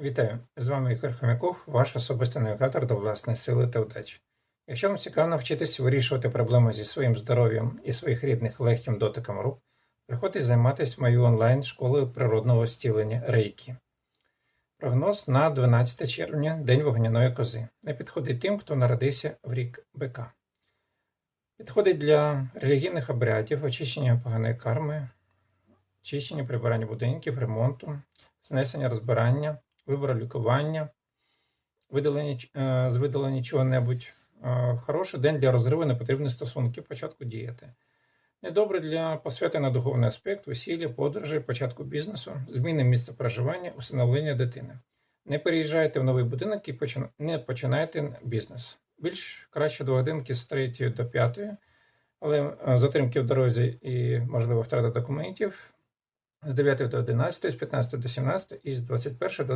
Вітаю! З вами Ігор Хомяков, ваш особистий навігатор до власної сили та вдачі. Якщо вам цікаво навчитись вирішувати проблеми зі своїм здоров'ям і своїх рідних легким дотиком рук, приходьте займатися моєю онлайн-школою природного зцілення Рейкі. Прогноз на 12 червня День вогняної кози. Не підходить тим, хто народився в рік бика. Підходить для релігійних обрядів, очищення поганої карми, очищення прибирання будинків, ремонту, знесення розбирання, вибору лікування, видалення, е, з видалення чого-небудь. Е, Хороший день для розриву непотрібних стосунків, початку діяти. Недобре для посвяти на духовний аспект, весілля, подорожі, початку бізнесу, зміни місця проживання, усиновлення дитини. Не переїжджайте в новий будинок і не починайте бізнес. Більш краще до годинки з 3 до 5, але е, затримки в дорозі і, можливо, втрата документів з 9 до 11, з 15 до 17 і з 21 до